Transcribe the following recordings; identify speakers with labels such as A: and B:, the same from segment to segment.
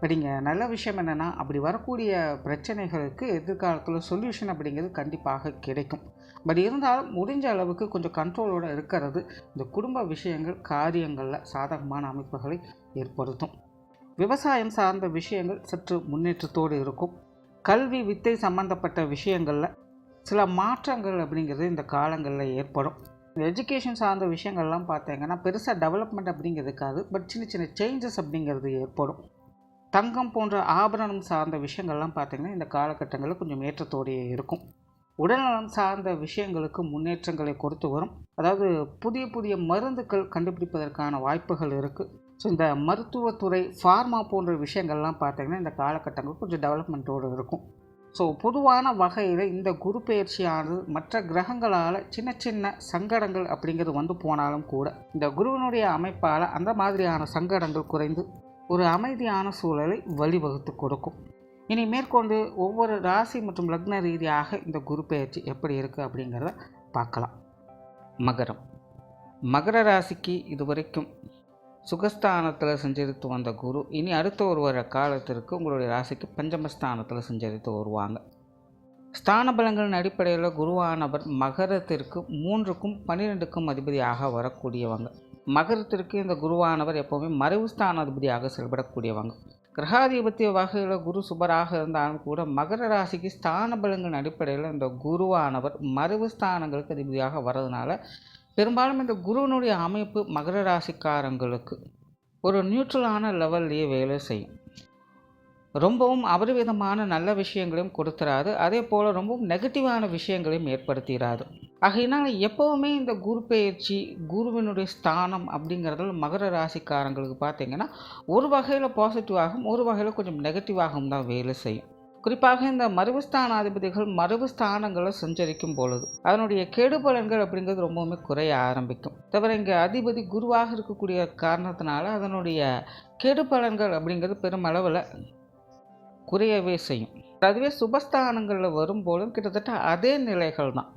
A: But இங்கே நல்ல விஷயம் என்னென்னா அப்படி வரக்கூடிய பிரச்சனைகளுக்கு எதிர்காலத்தில் சொல்யூஷன் அப்படிங்கிறது கண்டிப்பாக கிடைக்கும். பட் இருந்தாலும் முடிஞ்ச அளவுக்கு கொஞ்சம் கண்ட்ரோலோடு இருக்கிறது இந்த குடும்ப விஷயங்கள் காரியங்களில் சாதகமான அமைப்புகளை ஏற்படுத்தும். விவசாயம் சார்ந்த விஷயங்கள் சற்று முன்னேற்றத்தோடு இருக்கும். கல்வி வித்தை சம்பந்தப்பட்ட விஷயங்களில் சில மாற்றங்கள் அப்படிங்கிறது இந்த காலங்களில் ஏற்படும். எஜுகேஷன் சார்ந்த விஷயங்கள்லாம் பார்த்தீங்கன்னா பெருசாக டெவலப்மெண்ட் அப்படிங்கிறது இருக்காது பட் சின்ன சின்ன சேஞ்சஸ் அப்படிங்கிறது ஏற்படும். தங்கம் போன்ற ஆபரணம் சார்ந்த விஷயங்கள்லாம் பார்த்திங்கன்னா இந்த காலகட்டங்களில் கொஞ்சம் ஏற்றத்தோடையே இருக்கும். உடல்நலம் சார்ந்த விஷயங்களுக்கு முன்னேற்றங்களை கொடுத்து வரும். அதாவது புதிய புதிய மருந்துகள் கண்டுபிடிப்பதற்கான வாய்ப்புகள் இருக்குது ஸோ இந்த மருத்துவத்துறை ஃபார்மா போன்ற விஷயங்கள்லாம் பார்த்திங்கன்னா இந்த காலகட்டங்கள் கொஞ்சம் டெவலப்மெண்ட்டோடு இருக்கும். ஸோ பொதுவான வகையில் இந்த குரு பயிற்சியானது மற்ற கிரகங்களால் சின்ன சின்ன சங்கடங்கள் அப்படிங்கிறது வந்து போனாலும் கூட இந்த குருவினுடைய அமைப்பால் அந்த மாதிரியான சங்கடங்கள் குறைந்து ஒரு அமைதியான சூழலை வழிவகுத்து கொடுக்கும். இனி மேற்கொண்டு ஒவ்வொரு ராசி மற்றும் லக்ன ரீதியாக இந்த குரு பயிற்சி எப்படி இருக்குது அப்படிங்கிறத பார்க்கலாம். மகரம். மகர ராசிக்கு இதுவரைக்கும் சுகஸ்தானத்தில் சஞ்சரித்து வந்த குரு இனி அடுத்த ஒரு வர காலத்திற்கு உங்களுடைய ராசிக்கு பஞ்சமஸ்தானத்தில் சஞ்சரித்து வருவாங்க. ஸ்தான பலங்களின் அடிப்படையில் குருவானவர் மகரத்திற்கு மூன்றுக்கும் பன்னிரெண்டுக்கும் அதிபதியாக வரக்கூடியவங்க. மகரத்திற்கு இந்த குருவானவர் எப்போவுமே மறைவுஸ்தானாதிபதியாக செயல்படக்கூடியவங்க. கிரகாதிபத்திய வகையில் குரு சுபராக இருந்தாலும் கூட மகர ராசிக்கு ஸ்தான பலங்களின் அடிப்படையில் இந்த குருவானவர் மறைவு ஸ்தானங்களுக்கு அதிபதியாக வர்றதுனால பெரும்பாலும் இந்த குருவினுடைய அமைப்பு மகர ராசிக்காரங்களுக்கு ஒரு நியூட்ரலான லெவல்லையே வேலை செய்யும். ரொம்பவும் அபரிவிதமான நல்ல விஷயங்களையும் கொடுத்துறாது. அதே போல் ரொம்பவும் நெகட்டிவான விஷயங்களையும் ஏற்படுத்திடாது ஆகையினால் எப்போவுமே இந்த குரு பயிற்சி குருவினுடைய ஸ்தானம் அப்படிங்கிறதுல மகர ராசிக்காரங்களுக்கு பார்த்திங்கன்னா ஒரு வகையில் பாசிட்டிவாகவும் ஒரு வகையில் கொஞ்சம் நெகட்டிவாகவும் தான் வேலை செய்யும். குறிப்பாக இந்த மறுவுஸ்தானாதிபதிகள் மறுவுஸ்தானங்களை ஸ்தானங்களை சஞ்சரிக்கும் பொழுது அதனுடைய கெடுபலன்கள் அப்படிங்கிறது ரொம்பவுமே குறைய ஆரம்பிக்கும். தவிர இங்கே அதிபதி குருவாக இருக்கக்கூடிய காரணத்தினால அதனுடைய கெடுபலன்கள் அப்படிங்கிறது பெருமளவில் குறையவே செய்யும். அதுவே சுபஸ்தானங்களில் வரும்போதும் கிட்டத்தட்ட அதே நிலைகள் தான்.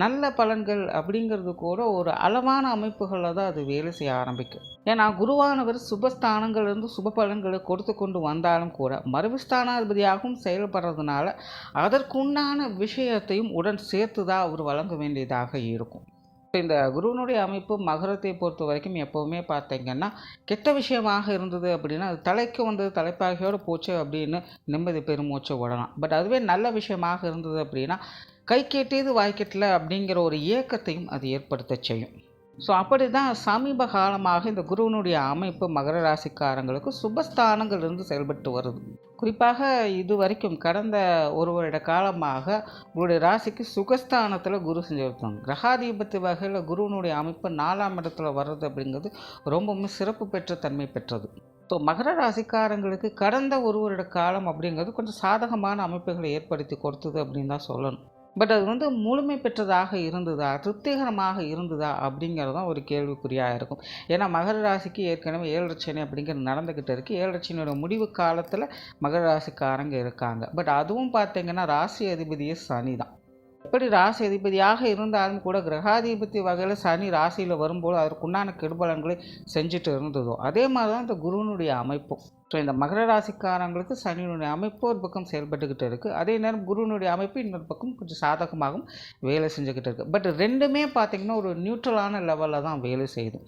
A: நல்ல பலன்கள் அப்படிங்கிறது கூட ஒரு அளவான அமைப்புகளில் தான் அது வேலை செய்ய ஆரம்பிக்கும். ஏன்னா குருவானவர் சுபஸ்தானங்கள்லேருந்து சுப பலன்களை கொடுத்து கொண்டு வந்தாலும் கூட மறுவிஸ்தானாதிபதியாகவும் செயல்படுறதுனால அதற்குண்டான விஷயத்தையும் உடன் சேர்த்து தான் அவர் வழங்க வேண்டியதாக இருக்கும். இப்போ இந்த குருவினுடைய அமைப்பு மகரத்தை பொறுத்த வரைக்கும் எப்போவுமே பார்த்தீங்கன்னா கெட்ட விஷயமாக இருந்தது அப்படின்னா அது தலைக்கு வந்தது தலைப்பாகையோடு போச்சு அப்படின்னு நிம்மதி பெருமூச்சு விடலாம் பட் அதுவே நல்ல விஷயமாக இருந்தது அப்படின்னா கை கேட்டியது வாய்க்கட்டில் அப்படிங்கிற ஒரு இயக்கத்தையும் அது ஏற்படுத்த செய்யும். ஸோ அப்படி தான் சமீப காலமாக இந்த குருவினுடைய அமைப்பு மகர ராசிக்காரங்களுக்கு சுபஸ்தானங்கள் இருந்து செயல்பட்டு வருது. குறிப்பாக இது வரைக்கும் கடந்த ஒரு வருட காலமாக உங்களுடைய ராசிக்கு சுகஸ்தானத்தில் குரு செஞ்சு கிரகாதிபத்தி வகையில் குருவினுடைய அமைப்பு நாலாம் இடத்துல வர்றது அப்படிங்கிறது ரொம்பவுமே சிறப்பு பெற்ற தன்மை பெற்றது. ஸோ மகர ராசிக்காரங்களுக்கு கடந்த ஒரு வருட காலம் அப்படிங்கிறது கொஞ்சம் சாதகமான அமைப்புகளை ஏற்படுத்தி கொடுத்தது அப்படின்னு தான் சொல்லணும். பட் அது வந்து முழுமை பெற்றதாக இருந்ததா? திருப்திகரமாக இருந்ததா? அப்படிங்கிறது தான் ஒரு கேள்விக்குறியாக இருக்கும். ஏன்னா மகர ராசிக்கு ஏற்கனவே ஏழரை சனி அப்படிங்கிறது நடந்துக்கிட்டு இருக்குது ஏழரை சனியோட முடிவு காலத்தில் மகர ராசிக்காரங்க இருக்காங்க. பட் அதுவும் பார்த்தீங்கன்னா ராசி அதிபதியே சனி தான். எப்படி ராசி அதிபதியாக இருந்தாலும் கூட கிரகாதிபதி வகையில் சனி ராசியில் வரும்போது அதற்குண்டான கெடுபலன்களை செஞ்சுட்டு இருந்ததோ அதே மாதிரி தான் இந்த குருவினுடைய அமைப்பும். ஸோ இந்த மகர ராசிக்காரங்களுக்கு சனியினுடைய அமைப்பு ஒரு பக்கம் செயல்பட்டுக்கிட்டு இருக்குது அதே நேரம் குருவினுடைய அமைப்பு இன்னொரு பக்கம் கொஞ்சம் சாதகமாகவும் வேலை செஞ்சுக்கிட்டு இருக்குது பட் ரெண்டுமே பார்த்திங்கன்னா ஒரு நியூட்ரலான லெவலில் தான் வேலை செய்யுது.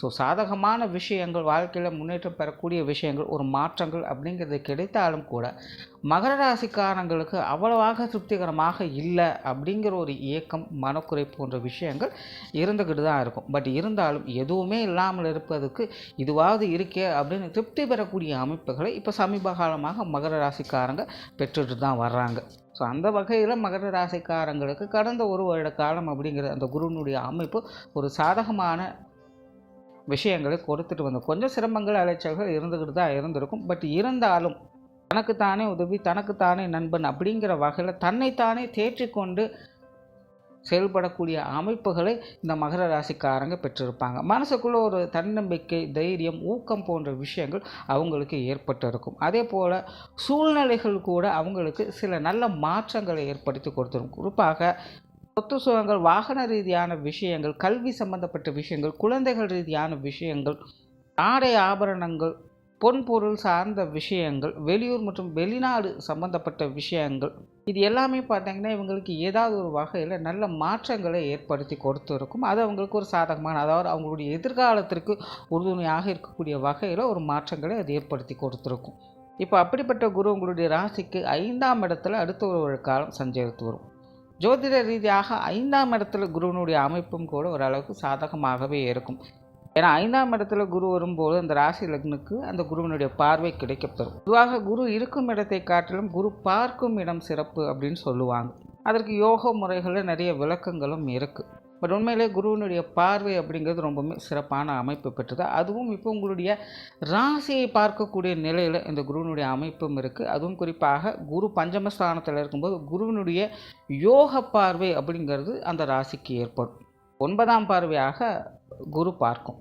A: ஸோ சாதகமான விஷயங்கள் வாழ்க்கையில் முன்னேற்றம் பெறக்கூடிய விஷயங்கள் ஒரு மாற்றங்கள் அப்படிங்கிறது கிடைத்தாலும் கூட மகர ராசிக்காரங்களுக்கு அவ்வளவாக திருப்திகரமாக இல்லை அப்படிங்கிற ஒரு இயக்கம் மனக்குறை போன்ற விஷயங்கள் இருந்துக்கிட்டு தான் இருக்கும். பட் இருந்தாலும் எதுவுமே இல்லாமல் இருப்பதுக்கு இதுவாவது இருக்கே அப்படின்னு திருப்தி பெறக்கூடிய அமைப்புகளை இப்போ சமீப காலமாக மகர ராசிக்காரங்க பெற்றுட்டு தான் வர்றாங்க. ஸோ அந்த வகையில் மகர ராசிக்காரங்களுக்கு கடந்த ஒரு வருட காலம் அப்படிங்கிற அந்த குருவினுடைய அமைப்பு ஒரு சாதகமான விஷயங்களை கொடுத்துட்டு வந்தோம் கொஞ்சம் சிரமங்கள் அலைச்சல்கள் இருந்துக்கிட்டு தான் இருந்திருக்கும். பட் இருந்தாலும் தனக்குத்தானே உதவி தனக்குத்தானே நண்பன் அப்படிங்கிற வகையில் தன்னைத்தானே தேற்றிக்கொண்டு செயல்படக்கூடிய அமைப்புகளை இந்த மகர ராசிக்காரங்க பெற்றிருப்பாங்க. மனசுக்குள்ளே ஒரு தன்னம்பிக்கை தைரியம் ஊக்கம் போன்ற விஷயங்கள் அவங்களுக்கு ஏற்பட்டு இருக்கும் அதே போல் சூழ்நிலைகள் கூட அவங்களுக்கு சில நல்ல மாற்றங்களை ஏற்படுத்தி கொடுத்துரும் குறிப்பாக சொத்து சுகங்கள் வாகன ரீதியான விஷயங்கள் கல்வி சம்பந்தப்பட்ட விஷயங்கள் குழந்தைகள் ரீதியான விஷயங்கள் ஆடை ஆபரணங்கள் பொன்பொருள் சார்ந்த விஷயங்கள் வெளியூர் மற்றும் வெளிநாடு சம்பந்தப்பட்ட விஷயங்கள் இது எல்லாமே பார்த்தீங்கன்னா இவங்களுக்கு ஏதாவது ஒரு வகையில் நல்ல மாற்றங்களை ஏற்படுத்தி கொடுத்துருக்கும். அது அவங்களுக்கு ஒரு சாதகமான அதாவது அவங்களுடைய எதிர்காலத்திற்கு உறுதுணையாக இருக்கக்கூடிய வகையில் ஒரு மாற்றங்களை அது ஏற்படுத்தி கொடுத்துருக்கும். இப்போ அப்படிப்பட்ட குரு உங்களுடைய ராசிக்கு ஐந்தாம் இடத்துல அடுத்த ஒரு காலம் சஞ்சரித்து வரும். ஜோதிட ரீதியாக ஐந்தாம் இடத்துல குருவினுடைய அமைப்பும் கூட ஓரளவுக்கு சாதகமாகவே இருக்கும். ஏன்னா ஐந்தாம் இடத்துல குரு வரும்போது அந்த ராசி லக்னுக்கு அந்த குருவினுடைய பார்வை கிடைக்கப்பெறும். பொதுவாக குரு இருக்கும் இடத்தை காட்டிலும் குரு பார்க்கும் இடம் சிறப்பு அப்படின்னு சொல்லுவாங்க. அதற்கு யோக முறைகளில் நிறைய விளக்கங்களும் இருக்குது பட் உண்மையிலே குருவினுடைய பார்வை அப்படிங்கிறது ரொம்பவுமே சிறப்பான அமைப்பு பெற்றது. அதுவும் இப்போ உங்களுடைய ராசியை பார்க்கக்கூடிய நிலையில் இந்த குருவினுடைய அமைப்பும் இருக்குது அதுவும் குறிப்பாக குரு பஞ்சமஸ்தானத்தில் இருக்கும்போது குருவினுடைய யோக பார்வை அப்படிங்கிறது அந்த ராசிக்கு ஏற்படும். ஒன்பதாம் பார்வையாக குரு பார்க்கும்.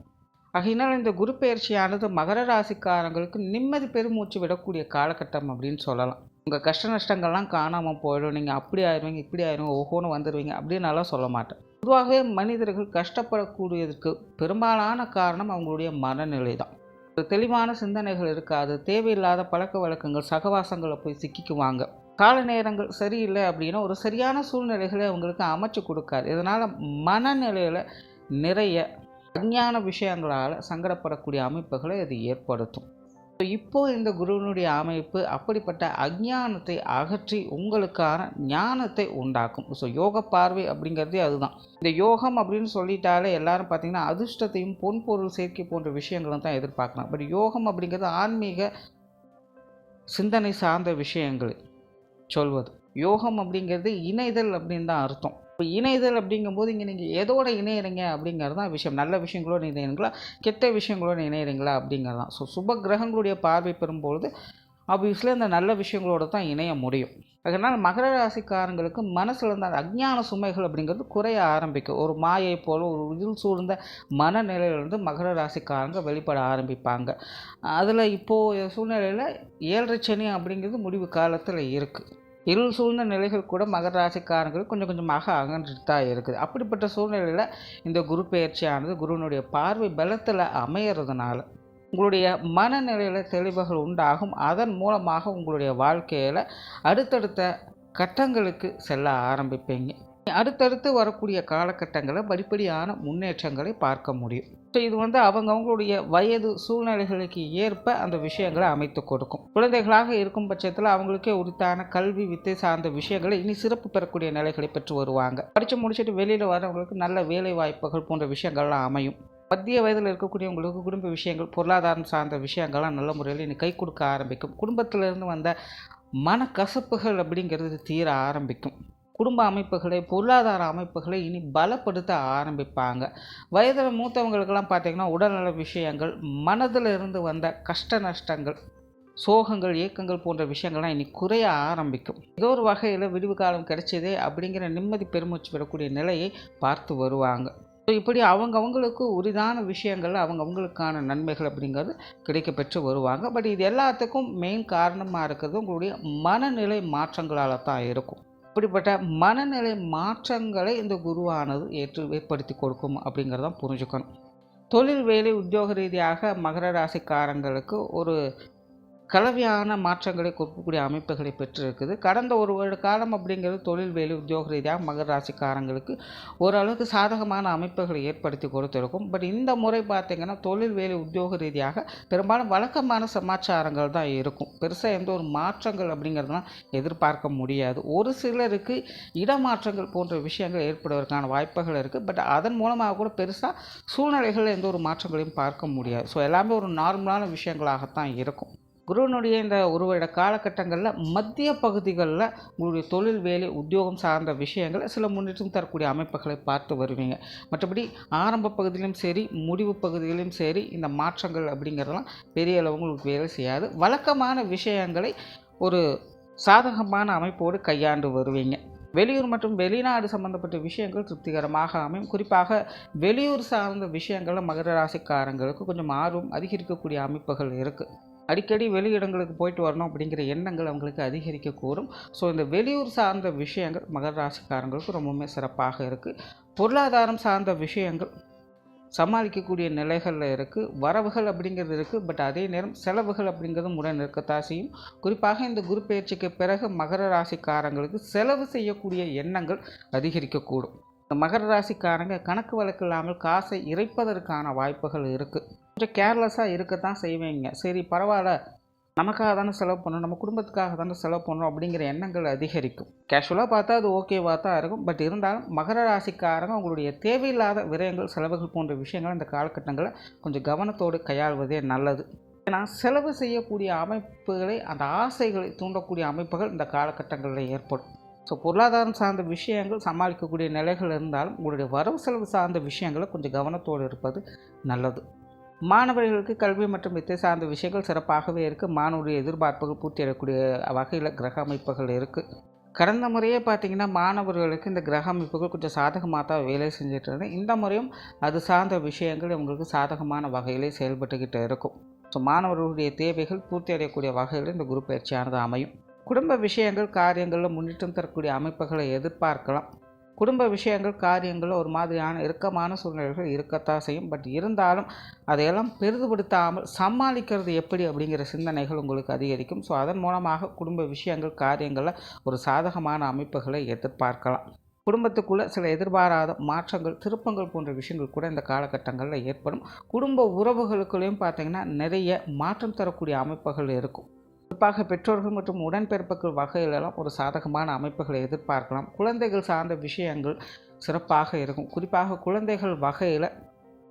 A: ஆகையினால் இந்த குரு பயிற்சியானது மகர ராசிக்காரங்களுக்கு நிம்மதி பெருமூச்சு விடக்கூடிய காலகட்டம் அப்படின்னு சொல்லலாம். உங்கள் கஷ்ட நஷ்டங்கள்லாம் காணாமல் போயிடும். நீங்கள் அப்படி ஆயிடுவீங்க இப்படி ஆயிடுவீங்க ஒவ்வொன்று வந்துடுவீங்க அப்படின்னாலாம் சொல்ல மாட்டேன். பொதுவாகவே மனிதர்கள் கஷ்டப்படக்கூடியதுக்கு பெரும்பாலான காரணம் அவங்களுடைய மனநிலை தான். ஒரு தெளிவான சிந்தனைகள் இருக்காது. தேவையில்லாத பழக்க வழக்கங்கள் சகவாசங்களை போய் சிக்கிக்குவாங்க. கால நேரங்கள் சரியில்லை அப்படின்னா ஒரு சரியான சூழ்நிலைகளை அவங்களுக்கு அமைச்சு கொடுக்காது. இதனால் மனநிலையில் நிறைய அஞ்ஞான விஷயங்களால் சங்கடப்படக்கூடிய அமைப்புகளை அது ஏற்படுத்தும். இப்போ இந்த குருவினுடைய அமைப்பு அப்படிப்பட்ட அஞ்ஞானத்தை அகற்றி உங்களுக்கான ஞானத்தை உண்டாக்கும். ஸோ யோக பார்வை அப்படிங்கிறதே அதுதான். இந்த யோகம் அப்படின்னு சொல்லிட்டாலே எல்லாரும் பார்த்தீங்கன்னா அதிர்ஷ்டத்தையும் பொன்பொருள் சேர்க்கை போன்ற விஷயங்களும் தான் எதிர்பார்க்கலாம். பட் யோகம் அப்படிங்கிறது ஆன்மீக சிந்தனை சார்ந்த விஷயங்கள் சொல்வது. யோகம் அப்படிங்கிறது இணைதல் அப்படின்னு தான் அர்த்தம். இணைதல் அப்படிங்கும்போது இங்கே நீங்கள் எதோட இணையிறீங்க அப்படிங்கிறது தான் விஷயம். நல்ல விஷயங்களோடு இணையிறீங்களா? கெட்ட விஷயங்களோடு இணையிறீங்களா? அப்படிங்கிறது தான் ஸோ சுப கிரகங்களுடைய பார்வை பெறும்பொழுது ஆப்வியஸ்லி அந்த நல்ல விஷயங்களோட தான் இணைய முடியும். அதனால் மகர ராசிக்காரங்களுக்கு மனசில் இருந்த அந்த அஜ்ஞான சுமைகள் அப்படிங்கிறது குறைய ஆரம்பிக்கும். ஒரு மாயை போல் ஒரு இதில் சூழ்ந்த மனநிலையிலிருந்து மகர ராசிக்காரங்க வெளிப்பட ஆரம்பிப்பாங்க. அதில் இப்போது சூழ்நிலையில் ஏழரை சனி அப்படிங்கிறது முடிவு காலத்தில் இருக்குது இருள் சூழ்ந்த நிலைகள் கூட மகர ராசிக்காரங்களுக்கு கொஞ்சம் கொஞ்சமாக அகன்றுட்டு தான் இருக்குது. அப்படிப்பட்ட சூழ்நிலையில் இந்த குரு பயிற்சியானது குருவினுடைய பார்வை பலத்தில் அமையறதுனால உங்களுடைய மனநிலையில் தெளிவுகள் உண்டாகும். அதன் மூலமாக உங்களுடைய வாழ்க்கையில் அடுத்தடுத்த கட்டங்களுக்கு செல்ல ஆரம்பிப்பீங்க. அடுத்தடுத்து வரக்கூடிய காலகட்டங்களில் படிப்படியான முன்னேற்றங்களை பார்க்க முடியும். ஸோ இது வந்து அவங்கவுங்களுடைய வயது சூழ்நிலைகளுக்கு ஏற்ப அந்த விஷயங்களை அமைத்து கொடுக்கும். குழந்தைகளாக இருக்கும் பட்சத்தில் அவங்களுக்கே உரித்தான கல்வி வித்தை சார்ந்த விஷயங்களை இனி சிறப்பு பெறக்கூடிய நிலைகளை பெற்று வருவாங்க. படித்து முடிச்சுட்டு வெளியில் வரவங்களுக்கு நல்ல வேலை வாய்ப்புகள் போன்ற விஷயங்கள்லாம் அமையும். மத்திய வயதில் இருக்கக்கூடியவங்களுக்கு குடும்ப விஷயங்கள் பொருளாதாரம் சார்ந்த விஷயங்கள்லாம் நல்ல முறையில் இனி கை கொடுக்க ஆரம்பிக்கும். குடும்பத்திலிருந்து வந்த மனக்கசப்புகள் அப்படிங்கிறது தீர ஆரம்பிக்கும். குடும்ப அமைப்புகளை பொருளாதார அமைப்புகளை இனி பலப்படுத்த ஆரம்பிப்பாங்க. வயதில் மூத்தவங்களுக்கெல்லாம் பார்த்திங்கன்னா உடல்நல விஷயங்கள் மனதில் இருந்து வந்த கஷ்ட நஷ்டங்கள் சோகங்கள் ஏக்கங்கள் போன்ற விஷயங்கள்லாம் இனி குறைய ஆரம்பிக்கும். ஏதோ ஒரு வகையில் விடுவு காலம் கிடைச்சதே அப்படிங்கிற நிம்மதி பெருமூச்சு பெறக்கூடிய நிலையை பார்த்து வருவாங்க. ஸோ இப்படி அவங்கவுங்களுக்கு உரிதான விஷயங்கள் அவங்கவுங்களுக்கான நன்மைகள் அப்படிங்கிறது கிடைக்க பெற்று வருவாங்க. பட் இது எல்லாத்துக்கும் மெயின் காரணமாக இருக்கிறது உங்களுடைய மனநிலை மாற்றங்களால் தான் இருக்கும். இப்படிப்பட்ட மனநிலை மாற்றங்களை இந்த குருவானது ஏற்று ஏற்படுத்தி கொடுக்கும் அப்படிங்கிறதான் புரிஞ்சுக்கணும். தொழில் வேலை உத்தியோக ரீதியாக மகர ராசிக்காரங்களுக்கு ஒரு கலவையான மாற்றங்களை கொடுக்கக்கூடிய அமைப்புகளை பெற்றிருக்குது. கடந்த ஒரு வருட காலம் அப்படிங்கிறது தொழில் வேலை உத்தியோக ரீதியாக மகர ராசிக்காரங்களுக்கு ஓரளவுக்கு சாதகமான அமைப்புகளை ஏற்படுத்தி கொடுத்துருக்கும். பட் இந்த முறை பார்த்திங்கன்னா தொழில் வேலை உத்தியோக ரீதியாக பெரும்பாலும் வழக்கமான சமாச்சாரங்கள் தான் இருக்கும். பெருசாக எந்த ஒரு மாற்றங்கள் அப்படிங்கிறதுலாம் எதிர்பார்க்க முடியாது. ஒரு சிலருக்கு இடமாற்றங்கள் போன்ற விஷயங்கள் ஏற்படுவதற்கான வாய்ப்புகள் இருக்குது பட் அதன் மூலமாக கூட பெருசாக சூழ்நிலைகளில் எந்த ஒரு மாற்றங்களையும் பார்க்க முடியாது. ஸோ எல்லாமே ஒரு நார்மலான விஷயங்களாகத்தான் இருக்கும். குருவனுடைய இந்த ஒரு வருட காலகட்டங்களில் மத்திய பகுதிகளில் உங்களுடைய தொழில் வேலை உத்தியோகம் சார்ந்த விஷயங்களை சில முன்னேற்றம் தரக்கூடிய அமைப்புகளை பார்த்து வருவீங்க. மற்றபடி ஆரம்ப பகுதியிலும் சரி முடிவு பகுதியிலும் சரி இந்த மாற்றங்கள் அப்படிங்கிறதெல்லாம் பெரிய அளவு உங்களுக்கு வேலை செய்யாது. வழக்கமான விஷயங்களை ஒரு சாதகமான அமைப்போடு கையாண்டு வருவீங்க. வெளியூர் மற்றும் வெளிநாடு சம்பந்தப்பட்ட விஷயங்கள் திருப்திகரமாக அமையும். குறிப்பாக வெளியூர் சார்ந்த விஷயங்களில் மகர ராசிக்காரங்களுக்கு கொஞ்சம் ஆர்வம் அதிகரிக்கக்கூடிய அமைப்புகள் இருக்குது அடிக்கடி வெளியிடங்களுக்கு போயிட்டு வரணும் அப்படிங்கிற எண்ணங்கள் அவங்களுக்கு அதிகரிக்கக்கூடும் ஸோ இந்த வெளியூர் சார்ந்த விஷயங்கள் மகர ராசிக்காரங்களுக்கு ரொம்பவுமே சிறப்பாக இருக்குது பொருளாதாரம் சார்ந்த விஷயங்கள் சமாளிக்கக்கூடிய நிலைகளில் இருக்குது வரவுகள் அப்படிங்கிறது இருக்குது பட் அதே நேரம் செலவுகள் அப்படிங்கிறதும் உடன் இருக்கத்தான் செய்யும். குறிப்பாக இந்த குரு பயிற்சிக்கு பிறகு மகர ராசிக்காரங்களுக்கு செலவு செய்யக்கூடிய எண்ணங்கள் அதிகரிக்கக்கூடும். மகர ராசிக்காரங்க கணக்கு வழக்கு இல்லாமல் காசை இறைப்பதற்கான வாய்ப்புகள் இருக்குது கொஞ்சம் கேர்லெஸ்ஸாக இருக்கத்தான் செய்வீங்க. சரி பரவாயில்ல. நமக்காக தானே செலவு பண்ணணும். நம்ம குடும்பத்துக்காக தானே செலவு பண்ணணும் அப்படிங்கிற எண்ணங்கள் அதிகரிக்கும். கேஷுவலாக பார்த்தா அது ஓகேவாக தான் இருக்கும். பட் இருந்தாலும் மகர ராசிக்காரங்க உங்களுடைய தேவையில்லாத விரயங்கள் செலவுகள் போன்ற விஷயங்கள் இந்த காலகட்டங்களில் கொஞ்சம் கவனத்தோடு கையாள்வதே நல்லது. ஏன்னா செலவு செய்யக்கூடிய அமைப்புகளை அந்த ஆசைகளை தூண்டக்கூடிய அமைப்புகள் இந்த காலகட்டங்களில் ஏற்படும். ஸோ பொருளாதாரம் சார்ந்த விஷயங்கள் சமாளிக்கக்கூடிய நிலைகள் இருந்தாலும் உங்களுடைய வரவு செலவு சார்ந்த விஷயங்களை கொஞ்சம் கவனத்தோடு இருப்பது நல்லது. மாணவர்களுக்கு கல்வி மற்றும் வித்தை சார்ந்த விஷயங்கள் சிறப்பாகவே இருக்குது மாணவருடைய எதிர்பார்ப்புகள் பூர்த்தி அடையக்கூடிய வகையில் கிரக அமைப்புகள் இருக்குது கடந்த முறையே பார்த்திங்கன்னா மாணவர்களுக்கு இந்த கிரக அமைப்புகள் கொஞ்சம் சாதகமாக தான் வேலை செஞ்சுட்டு இருந்தேன் இந்த முறையும் அது சார்ந்த விஷயங்கள் உங்களுக்கு சாதகமான வகையிலே செயல்பட்டுக்கிட்டு இருக்கும். ஸோ மாணவர்களுடைய தேவைகள் பூர்த்தி அடையக்கூடிய வகையில் இந்த குரு பயிற்சியானது அமையும். குடும்ப விஷயங்கள் காரியங்களில் முன்னேற்றம் தரக்கூடிய அமைப்புகளை எதிர்பார்க்கலாம். குடும்ப விஷயங்கள் காரியங்களில் ஒரு மாதிரியான இறுக்கமான சூழ்நிலைகள் இருக்கத்தான் செய்யும். பட் இருந்தாலும் அதையெல்லாம் பெரிதுபடுத்தாமல் சமாளிக்கிறது எப்படி அப்படிங்கிற சிந்தனைகள் உங்களுக்கு அதிகரிக்கும். ஸோ அதன் மூலமாக குடும்ப விஷயங்கள் காரியங்களில் ஒரு சாதகமான அமைப்புகளை எதிர்பார்க்கலாம். குடும்பத்துக்குள்ளே சில எதிர்பாராத மாற்றங்கள் திருப்பங்கள் போன்ற விஷயங்கள் கூட இந்த காலகட்டங்களில் ஏற்படும். குடும்ப உறவுகளுக்குள்ளேயும் பார்த்திங்கன்னா நிறைய மாற்றம் தரக்கூடிய அமைப்புகள் இருக்கும். குறிப்பாக பெற்றோர்கள் மற்றும் உடன்பிறப்புகள் வகையிலெல்லாம் ஒரு சாதகமான அமைப்புகளை எதிர்பார்க்கலாம். குழந்தைகள் சார்ந்த விஷயங்கள் சிறப்பாக இருக்கும். குறிப்பாக குழந்தைகள் வகையில்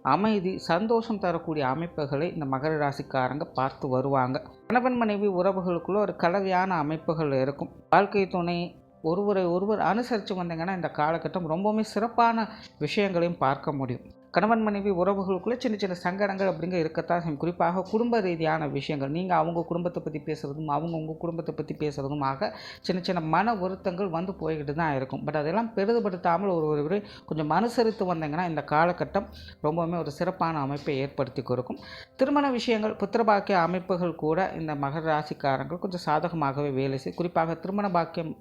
A: அமைதி சந்தோஷம் தரக்கூடிய அமைப்புகளை இந்த மகர ராசிக்காரங்க பார்த்து வருவாங்க. கணவன் மனைவி உறவுகளுக்குள்ள ஒரு கலவையான அமைப்புகள் இருக்கும். வாழ்க்கை துணை ஒருவரை ஒருவர் அனுசரித்து வந்தீங்கன்னா இந்த காலகட்டம் ரொம்பவுமே சிறப்பான விஷயங்களையும் பார்க்க முடியும். கணவன் மனைவி உறவுகளுக்குள்ளே சின்ன சின்ன சங்கடங்கள் அப்படிங்க இருக்கத்தான் செய்யும். குறிப்பாக குடும்ப ரீதியான விஷயங்கள். நீங்கள் அவங்க குடும்பத்தை பற்றி பேசுகிறதும் அவங்க உங்கள் குடும்பத்தை பற்றி பேசுகிறதும் ஆக சின்ன சின்ன மன வருத்தங்கள் வந்து போய்கிட்டு தான் இருக்கும். பட் அதெல்லாம் பெரிதுபடுத்தாமல் ஒரு ஒரு கொஞ்சம் அனுசரித்து வந்தீங்கன்னா இந்த காலகட்டம் ரொம்பவுமே ஒரு சிறப்பான அமைப்பை ஏற்படுத்தி கொடுக்கும். திருமண விஷயங்கள் புத்திரபாக்கிய அமைப்புகள் கூட இந்த மகர ராசிக்காரங்கள் கொஞ்சம் சாதகமாகவே வேலை செய்யும் குறிப்பாக திருமண பாக்கியம்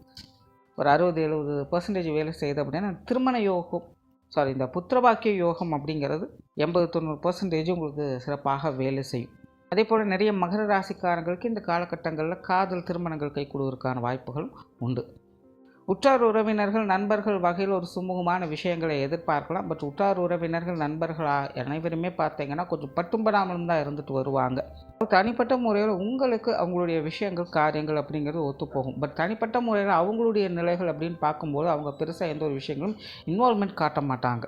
A: ஒரு அறுபது எழுபது பர்சன்டேஜ் வேலை செய்யுது அப்படின்னா திருமண யோகம் சாரி இந்த புத்திரபாக்கிய யோகம் அப்படிங்கிறது எண்பது தொண்ணூறு பர்சன்டேஜ் உங்களுக்கு சிறப்பாக வேலை செய்யும். அதே போல் நிறைய மகர ராசிக்காரங்களுக்கு இந்த காலகட்டங்களில் காதல் திருமணங்கள் கை கொடுவதற்கான வாய்ப்புகளும் உண்டு. உற்றார் உறவினர்கள் நண்பர்கள் வகையில் ஒரு சுமூகமான விஷயங்களை எதிர்பார்க்கலாம். பட் உற்றார் உறவினர்கள் நண்பர்கள் அனைவருமே பார்த்தீங்கன்னா கொஞ்சம் பட்டும்படாமலும் தான் இருந்துட்டு வருவாங்க. தனிப்பட்ட முறையில் உங்களுக்கு அவங்களுடைய விஷயங்கள் காரியங்கள் அப்படிங்கிறது ஒத்துப்போகும். பட் தனிப்பட்ட முறையில் அவங்களுடைய நிலைகள் அப்படின்னு பார்க்கும்போது அவங்க பெருசாக எந்த ஒரு விஷயங்களும் இன்வால்மெண்ட் காட்ட மாட்டாங்க.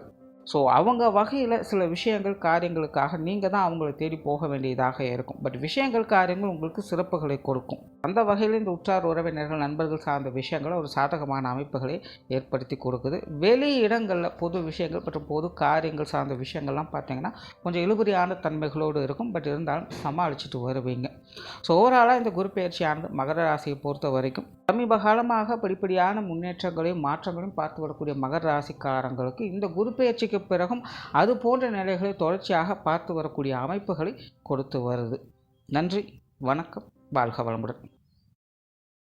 A: ஸோ அவங்க வகையில் சில விஷயங்கள் காரியங்களுக்காக நீங்கள் தான் அவங்கள தேடி போக வேண்டியதாக இருக்கும். பட் விஷயங்கள் காரியங்கள் உங்களுக்கு சிறப்புகளை கொடுக்கும். அந்த வகையில் இந்த உற்றார் உறவினர்கள் நண்பர்கள் சார்ந்த விஷயங்களை ஒரு சாதகமான அமைப்புகளை ஏற்படுத்தி கொடுக்குது. வெளி இடங்களில் பொது விஷயங்கள் மற்றும் பொது காரியங்கள் சார்ந்த விஷயங்கள்லாம் பார்த்தீங்கன்னா கொஞ்சம் இழுபறியான தன்மைகளோடு இருக்கும். பட் இருந்தாலும் சமாளிச்சுட்டு வருவீங்க. ஸோ ஓவராலாக இந்த குரு பயிற்சியானது மகர ராசியை பொறுத்த வரைக்கும் சமீப காலமாக படிப்படியான முன்னேற்றங்களையும் மாற்றங்களையும் பார்த்து வரக்கூடிய மகர ராசிக்காரங்களுக்கு இந்த குரு பயிற்சிக்கு பிறகும் அது போன்ற நிலைகளை தொடர்ச்சியாக பார்த்து வரக்கூடிய அமைப்புகளை கொடுத்து வருது. நன்றி வணக்கம் வாழ்க வளமுடன்.